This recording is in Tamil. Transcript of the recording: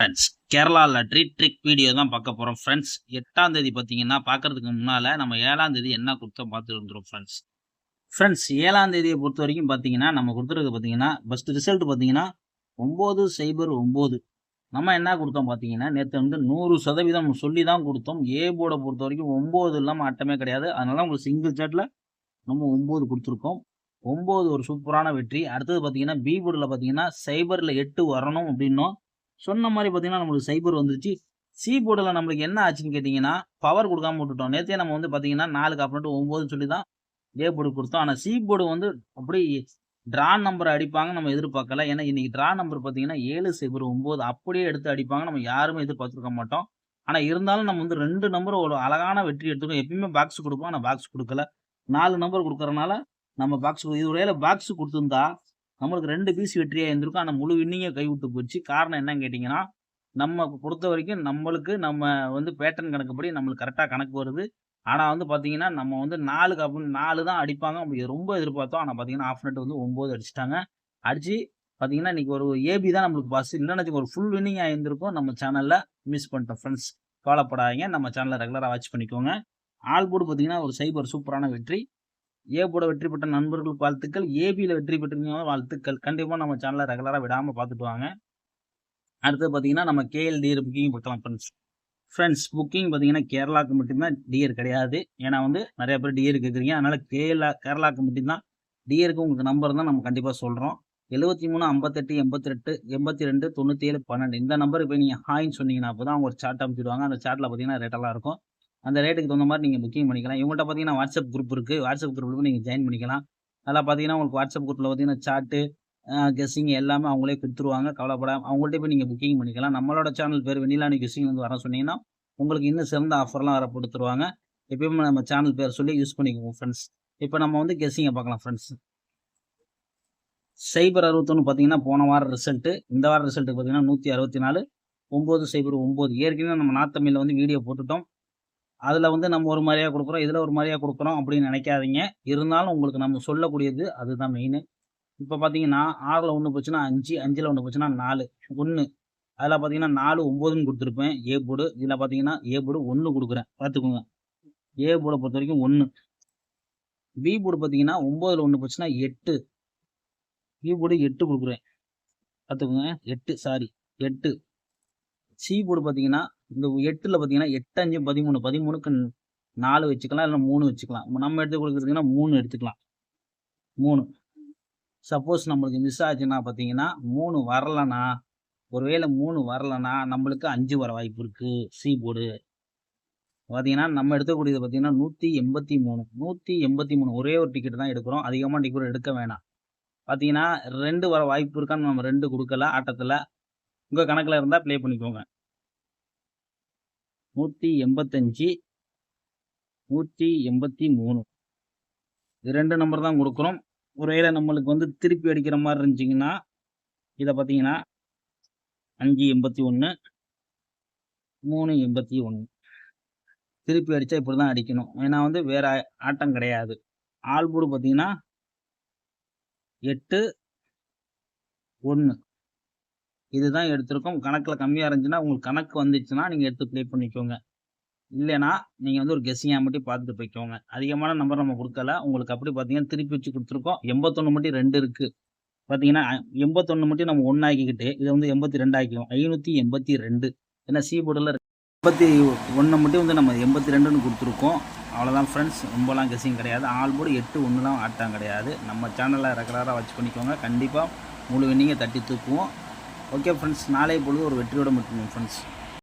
Friends Kerala lottery trick video தான் பார்க்க போகிறோம் ஃப்ரெண்ட்ஸ் எட்டாம் தேதி பார்த்தீங்கன்னா பார்க்கறதுக்கு முன்னால் நம்ம ஏழாம் தேதி என்ன கொடுத்தோம் பார்த்துட்டு வந்துடும் ஃப்ரெண்ட்ஸ் ஃப்ரெண்ட்ஸ் ஏழாம் தேதியை பொறுத்த வரைக்கும் பார்த்தீங்கன்னா நம்ம கொடுத்துருக்கு பார்த்தீங்கன்னா ஃபஸ்ட் ரிசல்ட் பார்த்தீங்கன்னா ஒம்பது சைபர் ஒம்பது நம்ம என்ன கொடுத்தோம் பார்த்தீங்கன்னா நேற்று வந்து நூறு சதவீதம் சொல்லி தான் கொடுத்தோம் ஏ போர்டை பொறுத்த வரைக்கும் ஒம்பது இல்லாமல் அட்டமே கிடையாது. அதனால உங்களுக்கு சிங்கிள் சாட்டில் நம்ம ஒம்பது கொடுத்துருக்கோம். ஒம்பது ஒரு சூப்பரான வெற்றி. அடுத்தது பார்த்தீங்கன்னா பி போர்டில் பார்த்தீங்கன்னா சைபரில் எட்டு வரணும் அப்படின்னும். சொன்ன மாதிரி பார்த்தீங்கன்னா நம்மளுக்கு சைபர் வந்துருச்சு. சி போர்டில் நம்மளுக்கு என்ன ஆச்சுன்னு கேட்டிங்கன்னா பவர் கொடுக்காம விட்டுட்டோம். நேற்றே நம்ம வந்து பார்த்தீங்கன்னா நாலுக்கு அப்புறம் ஒம்பதுன்னு சொல்லி தான் ஏ போர்டு கொடுத்தோம். ஆனால் சி போர்டு வந்து அப்படி ட்ரா நம்பர் அடிப்பாங்க நம்ம எதிர்பார்க்கல. ஏன்னா இன்னைக்கு ட்ரா நம்பர் பார்த்தீங்கன்னா ஏழு சைபர் ஒம்பது அப்படியே எடுத்து அடிப்பாங்க. நம்ம யாருமே எதிர்பார்த்துருக்க மாட்டோம். ஆனால் இருந்தாலும் நம்ம வந்து ரெண்டு நம்பர் ஒரு அழகான வெற்றி எடுத்துக்கோம் எப்பயுமே பாக்ஸ் கொடுப்போம் ஆனால் பாக்ஸ் கொடுக்கல. நாலு நம்பர் கொடுக்கறனால நம்ம பாக்ஸ் இது ஒருவேளை பாக்ஸ் கொடுத்துருந்தா நம்மளுக்கு ரெண்டு பீஸ் வெற்றியாக இருந்திருக்கும். ஆனால் முழு வின்னிங்கே கைவிட்டு போச்சு. காரணம் என்னன்னு கேட்டிங்கன்னா நம்ம பொறுத்த வரைக்கும் நம்மளுக்கு நம்ம வந்து பேட்டர்ன் கணக்குப்படி நம்மளுக்கு கரெக்டாக கணக்கு வருது. ஆனால் வந்து பார்த்தீங்கன்னா நம்ம வந்து நாலுக்கு அப்படின்னு நாலு தான் அடிப்பாங்க. அப்படி ரொம்ப எதிர்பார்த்தோம். ஆனால் பார்த்தீங்கன்னா ஆஃப் நெட் வந்து ஒம்பது அடிச்சிட்டாங்க. அடிச்சு பார்த்தீங்கன்னா இன்றைக்கி ஒரு ஏபி தான் நம்மளுக்கு பாஸ் இல்லைன்னா ஒரு ஃபுல் வின்னிங் ஆகியிருந்திருக்கும் நம்ம சேனலில் மிஸ் பண்ணிட்டோம் ஃப்ரெண்ட்ஸ் கவலைப்படாதீங்க. நம்ம சேனலை ரெகுலராக வாட்ச் பண்ணிக்கோங்க. ஆல் போர்டு பார்த்தீங்கன்னா ஒரு சைபர் சூப்பரான வெற்றி. ஏ போட வெற்றி பெற்ற நண்பர்களுக்கு வாழ்த்துக்கள். ஏபியில் வெற்றி பெற்றிருக்கீங்க வாழ்த்துக்கள். கண்டிப்பாக நம்ம சேனலை ரெகுலராக விடாமல் பார்த்துட்டு வாங்க. அடுத்து பார்த்தீங்கன்னா நம்ம கேஎல்டிஆர் புக்கிங் பார்க்கலாம் ஃப்ரெண்ட்ஸ் ஃப்ரெண்ட்ஸ் புக்கிங் பார்த்தீங்கன்னா கேரளாவுக்கு மட்டும்தான் டிஎர் கிடையாது. ஏன்னா வந்து நிறைய பேர் டிஎர் கேட்குறீங்க அதனால் கேரளா கேரளாவுக்கு மட்டும்தான் டிஎருக்கு உங்களுக்கு நம்பர் தான் நம்ம கண்டிப்பாக சொல்கிறோம் எழுபத்தி மூணு ஐம்பத்தெட்டு எண்பத்தி ரெட்டு எண்பத்தி ரெண்டு தொண்ணூற்றி ஏழு பன்னெண்டு. இந்த நம்பருக்கு போய் நீங்கள் ஹாய்ன்னு சொன்னீங்கன்னா அப்போ தான் அவங்க ஒரு சார்ட் அமைச்சிடுவாங்க அந்த சார்ட்டில் பார்த்தீங்கன்னா ரேட்டெல்லாம் இருக்கும். அந்த ரேட்டுக்கு தகுந்த மாதிரி நீங்கள் புக்கிங் பண்ணிக்கலாம். இவங்கள்ட்ட பார்த்தீங்கன்னா வாட்ஸ்அப் குரூப் இருக்குது வாட்ஸ்அப் குரூப்பில் நீங்கள் ஜாயின் பண்ணிக்கலாம். அதில் பார்த்தீங்கன்னா உங்களுக்கு வாட்ஸ்அப் குரூப்பில் பார்த்தீங்கன்னா சார்ட்டு கெஸ்ஸிங் எல்லாமே அவங்களே கொடுத்துருவாங்க. கவலைப்படாம அவங்கள்ட்ட போய் நீங்கள் புக்கிங் பண்ணிக்கலாம். நம்மளோட சேனல் பேர் வெண்ணிலானி கெஸ்ஸிங் வந்து வர சொன்னீங்கன்னா உங்களுக்கு இன்னும் சிறந்த ஆஃபர்லாம் வர கொடுத்துருவாங்க எப்பயுமே நம்ம சேனல் பேர் சொல்லி யூஸ் பண்ணிக்குவோம் ஃப்ரெண்ட்ஸ் இப்போ நம்ம வந்து கெஸ்ஸிங்கை பார்க்கலாம் ஃப்ரெண்ட்ஸ் சைபர் அறுபத்தொன்று பார்த்தீங்கன்னா போன வாரம் ரிசல்ட்டு இந்த வாரம் ரிசல்ட்டு பார்த்தீங்கன்னா நூற்றி அறுபத்தி நாலு ஒம்பது சைபர் ஒம்பது ஏற்கனவே நம்ம நாத்தமிழில் வந்து வீடியோ போட்டுட்டோம். அதில் வந்து நம்ம ஒரு மாதிரியாக கொடுக்குறோம் இதில் ஒரு மாதிரியாக கொடுக்குறோம் அப்படின்னு நினைக்காதீங்க. இருந்தாலும் உங்களுக்கு நம்ம சொல்லக்கூடியது அதுதான் மெயின் இப்போ பார்த்தீங்கன்னா ஆறில் ஒன்று போச்சுன்னா அஞ்சு அஞ்சில் ஒன்று போச்சுன்னா நாலு ஒன்று அதில் பார்த்தீங்கன்னா நாலு ஒம்போதுன்னு கொடுத்துருப்பேன். ஏ போர்டு இதில் பார்த்தீங்கன்னா ஏ போர்டு ஒன்று கொடுக்குறேன். பார்த்துக்கோங்க ஏ போர்டை பொறுத்த வரைக்கும் ஒன்று பி போர்டு பார்த்தீங்கன்னா ஒம்போதில் ஒன்று போச்சுன்னா எட்டு. பி போர்டு எட்டு கொடுக்குறேன். பார்த்துக்கோங்க எட்டு சாரி எட்டு. சி போர்டு பார்த்தீங்கன்னா இந்த எட்டில் பார்த்தீங்கன்னா எட்டு அஞ்சு பதிமூணு. பதிமூணுக்கு நாலு வச்சுக்கலாம் இல்லை மூணு வச்சுக்கலாம். நம்ம எடுத்து கொடுக்குறதுங்கன்னா மூணு எடுத்துக்கலாம். மூணு. சப்போஸ் நம்மளுக்கு மிஸ் ஆச்சுன்னா பார்த்தீங்கன்னா மூணு வரலன்னா ஒருவேளை மூணு வரலன்னா நம்மளுக்கு அஞ்சு வர வாய்ப்பு இருக்குது சி போர்டு பார்த்தீங்கன்னா நம்ம எடுக்கக்கூடியது பார்த்தீங்கன்னா நூற்றி எண்பத்தி மூணு. நூற்றி எண்பத்தி மூணு. ஒரே ஒரு டிக்கெட் தான் எடுக்கிறோம். அதிகமாக டிக்கெட் எடுக்க வேணாம். பார்த்தீங்கன்னா ரெண்டு வர வாய்ப்பு இருக்கான்னு நம்ம ரெண்டு கொடுக்கல ஆட்டத்தில் உங்கள் கணக்கில் இருந்தால் ப்ளே பண்ணிக்கோங்க. நூற்றி எண்பத்தஞ்சு நூற்றி எண்பத்தி மூணு இது ரெண்டு நம்பர் தான் கொடுக்குறோம். ஒருவேளை நம்மளுக்கு வந்து திருப்பி அடிக்கிற மாதிரி இருந்துச்சிங்கன்னா இதை பார்த்தீங்கன்னா அஞ்சு எண்பத்தி ஒன்று மூணு எண்பத்தி ஒன்று திருப்பி அடித்தா இப்படி தான் அடிக்கணும். ஏன்னா வந்து வேறு ஆட்டம் கிடையாது. ஆள் போடு பார்த்தீங்கன்னா எட்டு ஒன்று இதுதான் எடுத்திருக்கோம். கணக்கில் கம்மியாக இருந்துச்சுன்னா உங்களுக்கு கணக்கு வந்துச்சுன்னா நீங்கள் எடுத்து ப்ளே பண்ணிக்கோங்க. இல்லைனா நீங்கள் வந்து ஒரு கெஸ்ஸிங்காக மட்டும் பார்த்துட்டு போய்க்கோங்க. அதிகமான நம்பர் நம்ம கொடுக்கல. உங்களுக்கு அப்படி பார்த்தீங்கன்னா திருப்பி வச்சு கொடுத்துருக்கோம். எண்பத்தொன்று மட்டும் ரெண்டு இருக்குது பார்த்தீங்கன்னா எண்பத்தொன்று மட்டும் நம்ம ஒன்று ஆக்கிக்கிட்டு இதை வந்து எண்பத்தி ரெண்டு ஆக்கிவோம் ஐநூற்றி எண்பத்தி ரெண்டு ஏன்னா சி போர்டில் எண்பத்தி ஒன்று மட்டும் வந்து நம்ம எண்பத்தி ரெண்டுன்னு கொடுத்துருக்கோம். அவ்வளோதான் ஃப்ரெண்ட்ஸ் ரொம்பலாம் கெஸ்ஸிங் கிடையாது. ஆல் போர்டு எட்டு ஒன்று தான் ஆட்டம் கிடையாது. நம்ம சேனலில் ரெகுலராக வச்சு பண்ணிக்கோங்க. கண்டிப்பாக முழு நீங்கள் தட்டி தூக்குவோம். ஓகே ஃப்ரெண்ட்ஸ் நாளை பொழுது ஒரு வெற்றியோட மட்டும் ஃப்ரெண்ட்ஸ்